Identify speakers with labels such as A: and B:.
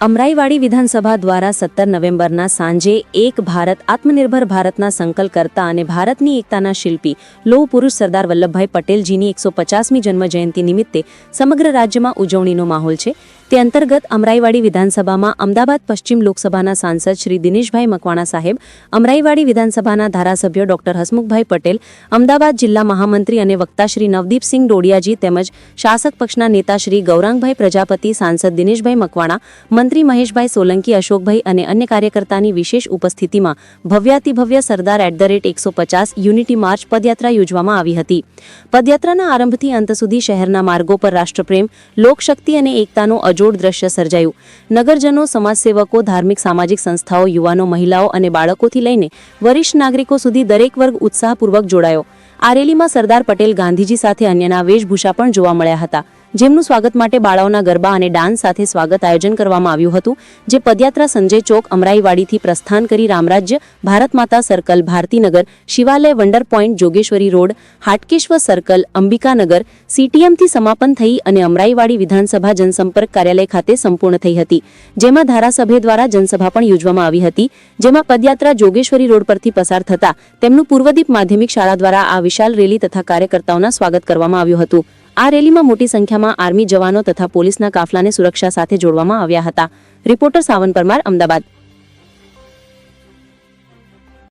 A: અમરાઈવાડી વિધાનસભા દ્વારા સત્તર નવેમ્બરના સાંજે એક ભારત, આત્મનિર્ભર ભારતના સંકલ્પ કરતા અને ભારતની એકતાના શિલ્પી લોહ પુરુષ સરદાર વલ્લભભાઈ પટેલજીની એકસો પચાસમી જન્મ જયંતિ નિમિત્તે સમગ્ર રાજ્યમાં ઉજવણીનો માહોલ છે. તે અંતર્ગત અમરાઈવાડી વિધાનસભામાં અમદાવાદ પશ્ચિમ લોકસભાના સાંસદ શ્રી દિનેશભાઈ મકવાણા સાહેબ, અમરાઈવાડી વિધાનસભાના ધારાસભ્ય ડોક્ટર હસમુખભાઈ પટેલ, અમદાવાદ જિલ્લા મહામંત્રી અને વક્તા શ્રી નવદીપસિંહ ડોડિયાજી તેમજ શાસક પક્ષના નેતા શ્રી ગૌરાંગભાઈ પ્રજાપતિ, સાંસદ દિનેશભાઈ મકવાણા, મંત્રી મહેશભાઈ સોલંકી, અશોકભાઈ અને અન્ય કાર્યકર્તાની વિશેષ ઉપસ્થિતિમાં ભવ્યાતિભવ્ય સરદાર એટ ધ રેટ એકસો પચાસ યુનિટી માર્ચ પદયાત્રા યોજવામાં આવી હતી. પદયાત્રાના આરંભથી અંત સુધી શહેરના માર્ગો પર રાષ્ટ્રપ્રેમ, લોકશક્તિ અને એકતાનું અજોડ દ્રશ્ય સર્જાયું. નગરજનો, સમાજસેવકો, ધાર્મિક, સામાજિક સંસ્થાઓ, યુવાનો, મહિલાઓ અને બાળકોથી લઈને વરિષ્ઠ નાગરિકો સુધી દરેક વર્ગ ઉત્સાહપૂર્વક જોડાયો. આ રેલીમાં સરદાર પટેલ ગાંધીજી સાથે અન્યના વેશભૂષા પણ જોવા મળ્યા હતા. જેમનું સ્વાગત માટે બાળાઓના ગરબા અને ડાન્સ સાથે સ્વાગત આયોજન કરવામાં આવ્યું હતું, જે પદયાત્રા સંજય ચોક અમરાઈવાડીથી પ્રસ્થાન કરી રામરાજ્ય ભારત માતા circle Bharatinagar, Shivalay wonder point Jogeshwari road, Hatkeshwar circle Ambikanagar, સીટીએમથી સમાપન થઈ અને અમરાઈવાડી વિધાનસભા જનસંપર્ક કાર્યાલય ખાતે સંપૂર્ણ થઈ હતી. જેમાં ધારાસભ્ય દ્વારા જનસભા પણ યોજવામાં આવી હતી. જેમાં પદયાત્રા જોગેશ્વરી રોડ પરથી પસાર થતા તેમનું પૂર્વદીપ માધ્યમિક શાળા દ્વારા આ વિશાળ રેલી તથા કાર્યકર્તાઓના સ્વાગત કરવામાં આવ્યું હતું. આ રેલીમાં મોટી સંખ્યામાં આર્મી જવાનો તથા પોલીસના કાફલાને સુરક્ષા સાથે જોડવામાં આવ્યા હતા. રિપોર્ટર સાવન પરમાર, અમદાવાદ.